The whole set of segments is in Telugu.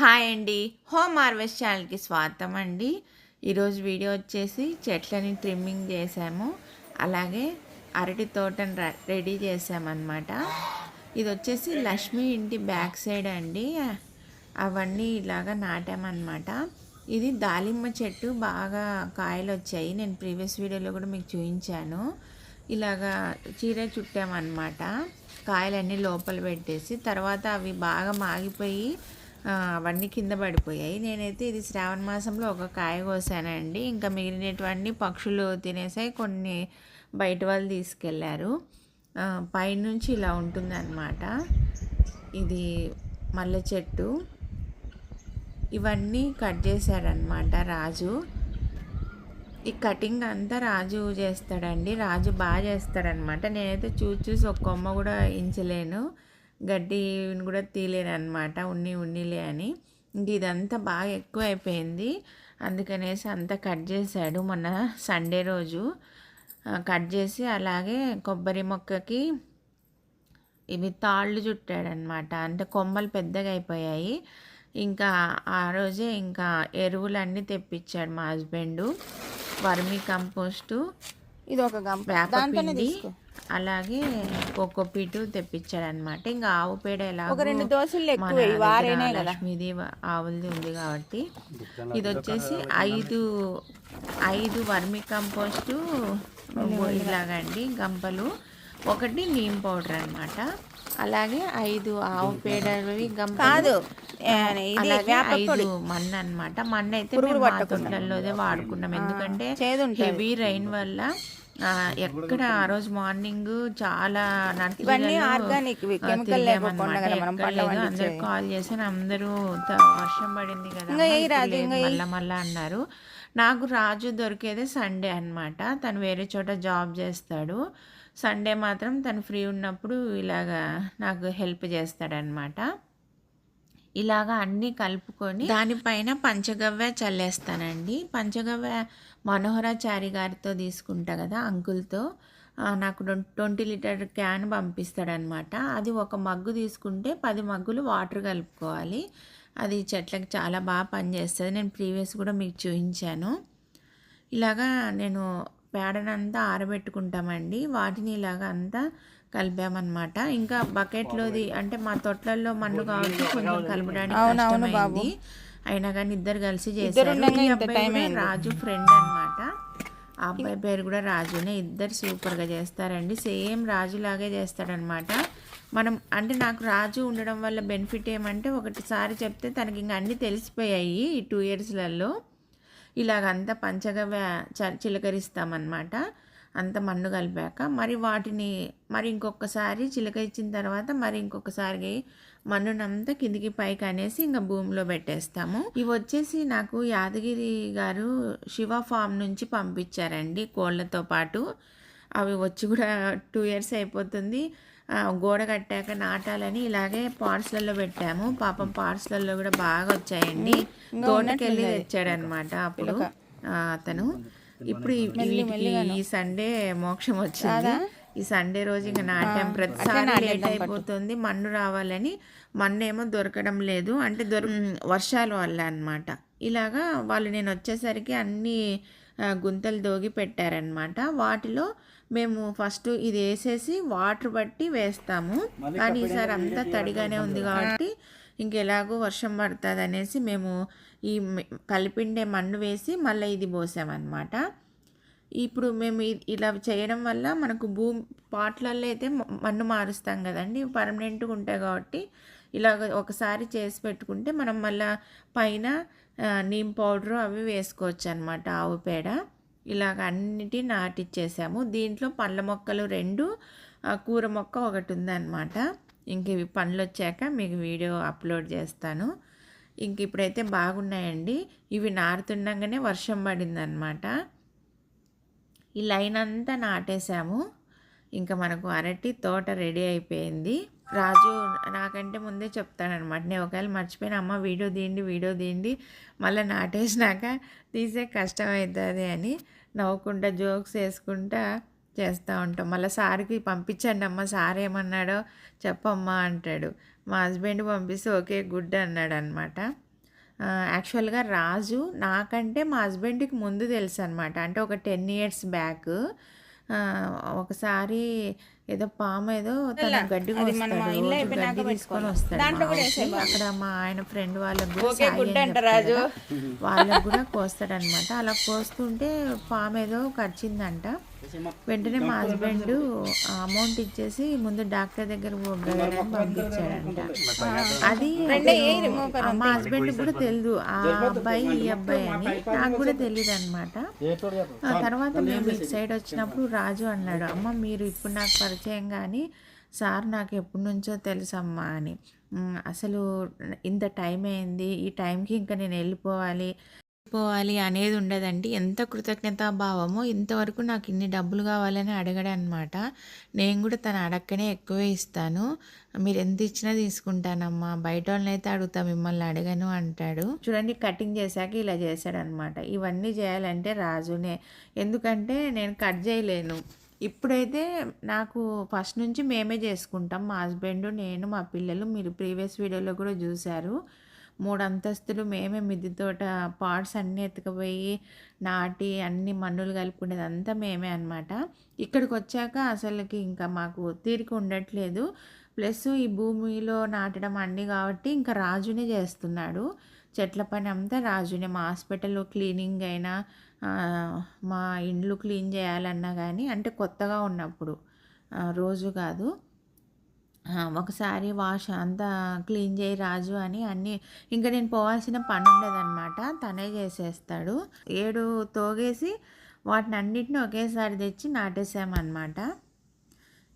హాయ్ అండి. హోమ్ హార్వెస్ట్ ఛానల్కి స్వాగతం అండి. ఈరోజు వీడియో వచ్చేసి చెట్లని ట్రిమ్మింగ్ చేసాము. అలాగే అరటి తోటను రెడీ చేసామన్నమాట. ఇది వచ్చేసి లక్ష్మి ఇంటి బ్యాక్ సైడ్ అండి. అవన్నీ ఇలాగా నాటామన్నమాట. ఇది దాలిమ్మ చెట్టు బాగా కాయలు వచ్చాయి నేను ప్రీవియస్ వీడియోలో కూడా మీకు చూపించాను ఇలాగా చీర చుట్టామన్నమాట. కాయలన్నీ లోపల పెట్టేసి తర్వాత అవి బాగా మాగిపోయి అవన్నీ కింద పడిపోయాయి. నేనైతే ఇది శ్రావణ మాసంలో ఒక కాయ కోసానండి. ఇంకా మిగిలినటువంటి పక్షులు తినేసాయి. కొన్ని బయట వాళ్ళు తీసుకెళ్ళారు పైనుంచి ఇలా ఉంటుందన్నమాట. ఇది మల్లె చెట్టు. ఇవన్నీ కట్ చేశాడనమాట రాజు. ఈ కటింగ్ అంతా రాజు చేస్తాడండి. రాజు బాగా చేస్తాడనమాట నేనైతే చూసి చూసి ఒక కొమ్మ కూడా ఇంచలేను గడ్డిని కూడా తీయలేను అనమాట ఉన్ని ఉన్నిలే అని. ఇంక ఇదంతా బాగా ఎక్కువ అయిపోయింది అందుకనేసి అంతా కట్ చేశాడు మొన్న సండే రోజు. కట్ చేసి అలాగే కొబ్బరి మొక్కకి ఇవి తాళ్ళు చుట్టాడనమాట అంటే కొమ్మలు పెద్దగా అయిపోయాయి. ఇంకా ఆ రోజే ఇంకా ఎరువులన్నీ తెప్పించాడు మా హస్బెండ్. వర్మీ కంపోస్టు ఇది ఒక వేపపిండి తీసుకో. అలాగే కోకోపీటు తెప్పించాడు అనమాట ఇంకా ఆవు పేడ ఎలా ఒక రెండు దోశలు ఎక్కువ ఈ వారేనే కదా? లక్ష్మీది ఆవులది ఉంది కాబట్టి. ఇది వచ్చేసి ఐదు ఐదు వర్మి కంపోస్టు ఇలాగండి గంపలు. ఒకటి నీమ్ పౌడర్ అన్నమాట. అలాగే ఐదు ఆవు పేడవి గంపలు. కాదు ఐదు మన్ను అన్నమాట. మన్ను అయితే మేము మా తోటలలోదే వాడుకున్నాం. ఎందుకంటే చేదు ఉంటుంది. హెవీ రైన్ వల్ల ఎక్కడ ఆ రోజు మార్నింగ్ చాలా ఇవన్నీ ఆర్గానిక్ కెమికల్. అందరూ కాల్ చేశాను అందరూ వర్షం పడింది కదా. మళ్ళా మళ్ళా అన్నారు నాకు రాజు దొరికేదే సండే అన్నమాట తను వేరే చోట జాబ్ చేస్తాడు సండే మాత్రం తను ఫ్రీ ఉన్నప్పుడు ఇలాగా నాకు హెల్ప్ చేస్తాడనమాట ఇలాగా అన్నీ కలుపుకొని దానిపైన పంచగవ్య చల్లేస్తానండి. పంచగవ్య మనోహరాచారి గారితో తీసుకుంటా కదా అంకుల్తో. నాకు ట్వంటీ లీటర్ క్యాన్ పంపిస్తాడనమాట. అది ఒక మగ్గు తీసుకుంటే పది మగ్గులు వాటర్ కలుపుకోవాలి. అది చెట్లకు చాలా బాగా పనిచేస్తుంది. నేను ప్రీవియస్ కూడా మీకు చూపించాను. ఇలాగా నేను పేడనంతా ఆరబెట్టుకుంటామండి. వాటిని ఇలాగ అంతా కలిపామన్నమాట. ఇంకా బకెట్లోది అంటే మా తొట్లల్లో మన్ను కాబట్టి కొంచెం కలపడానికి కష్టమైంది. అయినా కానీ ఇద్దరు కలిసి చేశారు. రాజు ఫ్రెండ్ అన్నమాట. ఆ అబ్బాయి పేరు కూడా రాజునే. ఇద్దరు సూపర్గా చేస్తారండి. సేమ్ రాజు లాగే చేస్తాడనమాట మనం అంటే నాకు రాజు ఉండడం వల్ల బెనిఫిట్ ఏమంటే ఒకటిసారి చెప్తే తనకి ఇంకా అన్నీ తెలిసిపోయాయి ఈ టూ ఇయర్స్లలో ఇలాగంతా పంచగవ్య చ చిలకరిస్తామన్నమాట. అంత మన్ను కలిపాక మరి వాటిని మరి ఇంకొకసారి చిలక ఇచ్చిన తర్వాత మరి ఇంకొకసారి మన్నునంతా కిందికి పైకి అనేసి ఇంకా భూమిలో పెట్టేస్తాము. ఇవి వచ్చేసి నాకు యాదగిరి గారు శివ ఫామ్ నుంచి పంపించారండి కోళ్ళతో పాటు. అవి వచ్చి కూడా టూ ఇయర్స్ అయిపోతుంది. గోడ కట్టాక నాటాలని ఇలాగే పార్ట్స్లలో పెట్టాము. పాపం పార్ట్స్లలో కూడా బాగా వచ్చాయండి. తోటకెళ్ళి తెచ్చాడనమాట అప్పుడు. ఆ, అతను. ఇప్పుడు ఈ- వీటికి ఈ సండే మోక్షం వచ్చింది. ఈ సండే రోజు ఇంకా నాటాం. ప్రతిసారి లేట్ అయిపోతుంది. మన్ను రావాలని. మన్ను ఏమో దొరకడం లేదు. అంటే దొర వర్షాల వల్ల అన్నమాట. ఇలాగా వాళ్ళు నేను వచ్చేసరికి అన్ని గుంతలు దోగి పెట్టారనమాట వాటిలో మేము ఫస్ట్ ఇది వేసేసి వాటర్ బట్టి వేస్తాము. కానీ ఈసారి అంతా తడిగానే ఉంది కాబట్టి ఇంకెలాగో వర్షం పడుతుంది అనేసి మేము ఈ కలిపిండే మన్ను వేసి మళ్ళీ ఇది పోసామన్నమాట. ఇప్పుడు మేము ఇలా చేయడం వల్ల మనకు భూమి పాట్లలో అయితే మన్ను మారుస్తాం కదండి. పర్మనెంట్గా ఉంటాయి కాబట్టి ఇలాగ ఒకసారి చేసి పెట్టుకుంటే మనం మళ్ళా పైన నీమ్ పౌడరు అవి వేసుకోవచ్చు అనమాట ఆవు పేడ. ఇలాగ అన్నిటి నాటిచ్చేసాము. దీంట్లో పండ్ల మొక్కలు రెండు కూర మొక్క ఒకటి ఉందన్నమాట. ఇంక ఇవి పండ్లు వచ్చాక మీకు వీడియో అప్లోడ్ చేస్తాను. ఇంక ఇప్పుడైతే బాగున్నాయండి. ఇవి నారుతుండగానే వర్షం పడిందనమాట ఈ లైన్ అంతా నాటేసాము. ఇంకా మనకు అరటి తోట రెడీ అయిపోయింది. రాజు నాకంటే ముందే చెప్తాడనమాట. నేను ఒకవేళ మర్చిపోయిన అమ్మ వీడియో తీయండి వీడియో తీయండి మళ్ళీ నాటేసినాక తీసే కష్టం అవుతుంది అని నవ్వుకుంటా జోక్స్ వేసుకుంటా చేస్తూ ఉంటాం. మళ్ళీ సార్కి పంపించండి అమ్మ సార్ ఏమన్నాడో చెప్పమ్మా అంటాడు. మా హస్బెండ్ పంపిస్తే ఓకే గుడ్ అన్నాడు అనమాట యాక్చువల్గా రాజు నాకంటే మా హస్బెండ్కి ముందు తెలుసు అనమాట అంటే ఒక టెన్ ఇయర్స్ బ్యాక్ ఒకసారి ఏదో పాము ఏదో తన గడ్డి తీసుకొని. వస్తాడు. అక్కడ మా ఆయన ఫ్రెండ్ వాళ్ళకి కూడా వాళ్ళకు కూడా కోస్తాడనమాట అలా కోస్తుంటే పాము ఏదో కరిచిందంట. వెంటనే మా హస్బెండ్ అమౌంట్ ఇచ్చేసి ముందు డాక్టర్ దగ్గర పంపించాడంట. అది మా హస్బెండ్ కూడా తెలియదు ఆ అబ్బాయి ఈ అబ్బాయి అని. నాకు కూడా తెలియదు అనమాట తర్వాత మేము ఇటు సైడ్ వచ్చినప్పుడు రాజు అన్నాడు అమ్మ మీరు ఇప్పుడు నాకు పరిచయం కానీ సార్ నాకు ఎప్పటి నుంచో తెలుసమ్మా అని. "ఉమ్, అసలు ఇంత టైం అయింది. ఈ టైంకి ఇంకా నేను వెళ్ళిపోవాలి. పోవాలి అనేది ఉండదండి. ఎంత కృతజ్ఞతా భావమో ఇంతవరకు నాకు ఇన్ని డబ్బులు కావాలని అడగడనమాట నేను కూడా తను అడక్కనే ఎక్కువే ఇస్తాను. మీరు ఎంత ఇచ్చినా తీసుకుంటానమ్మా. బయట వాళ్ళని అయితే అడుగుతా మిమ్మల్ని అడగను అంటాడు. చూడండి కటింగ్ చేశాక ఇలా చేశాడనమాట ఇవన్నీ చేయాలంటే రాజునే. ఎందుకంటే నేను కట్ చేయలేను. ఇప్పుడైతే నాకు ఫస్ట్ నుంచి మేమే చేసుకుంటాం. మా హస్బెండ్ నేను మా పిల్లలు మీరు ప్రీవియస్ వీడియోలో కూడా చూశారు. మూడు అంతస్తులు మేమే మిద్ది తోట పార్ట్స్ అన్నీ ఎత్తుకుపోయి నాటి అన్ని మన్నులు కలుపుకునేది అంతా మేమే అనమాట ఇక్కడికి వచ్చాక అసలుకి ఇంకా మాకు తీరిక ఉండట్లేదు. ప్లస్ ఈ భూమిలో నాటడం అన్నీ కాబట్టి ఇంకా రాజునే చేస్తున్నాడు. చెట్ల పని అంతా రాజునే. మా హాస్పిటల్ క్లీనింగ్ అయినా మా ఇండ్లు క్లీన్ చేయాలన్నా కానీ అంటే కొత్తగా ఉన్నప్పుడు రోజు కాదు. ఒకసారి వాష్ అంతా క్లీన్ చేయి రాజు అని అన్నీ ఇంకా నేను పోవాల్సిన పని ఉండదన్నమాట తనే చేసేస్తాడు. ఏడు తోగేసి వాటిని అన్నిటిని ఒకేసారి తెచ్చి నాటేసామన్నమాట.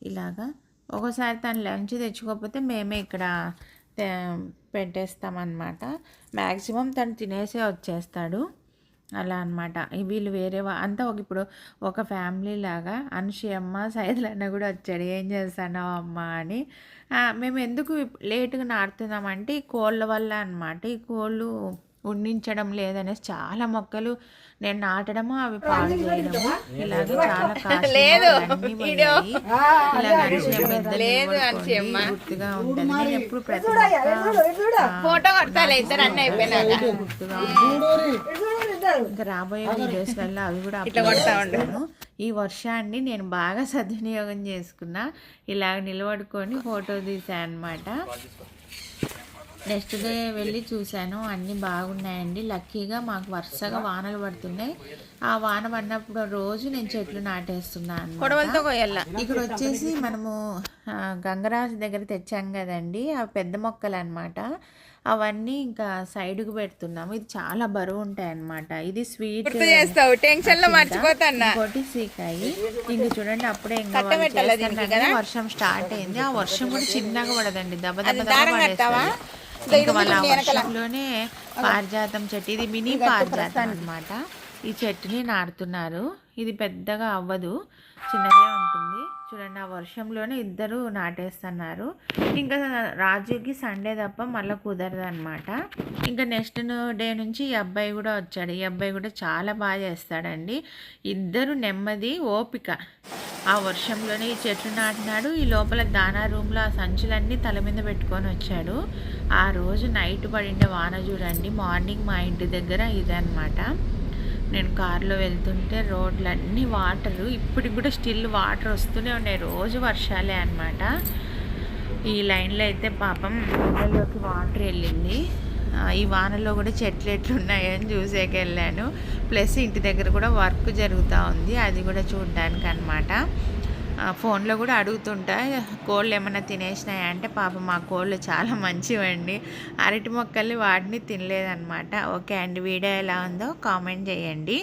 ఇలాగా. ఒకసారి తను లంచ్ తెచ్చుకోకపోతే మేమే ఇక్కడ పెట్టేస్తామన్నమాట. మ్యాక్సిమం తను తినేసే వచ్చేస్తాడు. అలా అనమాట వీళ్ళు వేరే వా అంతా ఒక ఇప్పుడు ఒక ఫ్యామిలీ లాగా అనుషయమ్మ సైదులన్న కూడా వచ్చాడు. ఏం చేస్తున్నావు అమ్మ? అని. ఆ, మేము ఎందుకు లేటుగా నాటుతున్నామంటే ఈ కోళ్ళ వల్ల అనమాట ఈ కోళ్ళు ఉండించడం లేదనేసి చాలా మొక్కలు నేను నాటడము అవి పాడు చేయడము. ఇలాగ చాలా లేదు. గుర్తుగా ఉంటుంది నేను ఎప్పుడు ప్రతి ఫోటో కొడతాలే ఇద్దరు అన్నీ అయిపోయినాక. గుర్తుగా ఉంటుంది. ఇంకా రాబోయే వీడియోస్లలో అవి కూడా చేస్తాను. ఈ వర్షాన్ని నేను బాగా సద్వినియోగం చేసుకున్నా. ఇలాగ నిలబడుకొని ఫోటో తీసాను అనమాట నెక్స్ట్ డే వెళ్ళి చూశాను. అన్నీ బాగున్నాయండి. లక్కీగా మాకు వరుసగా వానలు పడుతున్నాయి. ఆ వాన పడినప్పుడు రోజు నేను చెట్లు నాటేస్తున్నాను ఇక్కడ వచ్చేసి మనము గంగరాజు దగ్గర తెచ్చాం కదండి. ఆ పెద్ద మొక్కలు అనమాట అవన్నీ ఇంకా సైడ్కి పెడుతున్నాము. ఇది చాలా బరువు ఉంటాయి అన్నమాట ఇది స్వీట్ చేస్తావు. టెన్షన్లో మర్చిపోతాన్నా. ఇంకోటి సీకాయి. ఇంక చూడండి అప్పుడే ఇంకా? వర్షం స్టార్ట్ అయింది. ఆ వర్షం కూడా చిన్నగా పడదండి. దెబ్బ దెబ్బ ఇంకా వాళ్ళ వర్షంలోనే పారిజాతం చెట్టు. ఇది మినీ పారిజాతం అన్నమాట. ఈ చెట్టుని నాటుతున్నారు. ఇది పెద్దగా అవ్వదు చిన్నగా ఉంటుంది. చూడండి ఆ వర్షంలోనే ఇద్దరు నాటేస్తున్నారు. ఇంకా రాజుకి సండే తప్ప మళ్ళీ కుదరదు అనమాట ఇంకా నెక్స్ట్ డే నుంచి ఈ అబ్బాయి కూడా వచ్చాడు. ఈ అబ్బాయి కూడా చాలా బాగా చేస్తాడండి. ఇద్దరు నెమ్మది ఓపిక. ఆ వర్షంలోనే ఈ చెట్లు నాటినాడు. ఈ లోపల దానా రూమ్లో ఆ సంచులన్నీ తల మీద పెట్టుకొని వచ్చాడు. ఆ రోజు నైట్ పడిండే వాన చూడండి మార్నింగ్ మా ఇంటి దగ్గర ఇదనమాట నేను కారులో వెళ్తుంటే రోడ్లన్నీ వాటరు. ఇప్పటికి కూడా స్టిల్ వాటర్ వస్తూనే ఉన్నాయి. రోజు వర్షాలే అనమాట ఈ లైన్లో అయితే పాపం ఇళ్ళలోకి వాటర్ వెళ్ళింది. ఈ వానలో కూడా చెట్లు ఎట్లున్నాయని చూసేకి వెళ్ళాను ప్లస్ ఇంటి దగ్గర కూడా వర్క్ జరుగుతూ ఉంది. అది కూడా చూడడానికి అనమాట ఫోన్లో కూడా అడుగుతుంటా కోళ్ళు ఏమైనా తినేసినాయా? అంటే పాపం మా కోళ్ళు చాలా మంచివండి. అరటి మొక్కల్ని వాటిని తినలేదన్నమాట. ఓకే అండి వీడియో ఎలా ఉందో కామెంట్ చేయండి.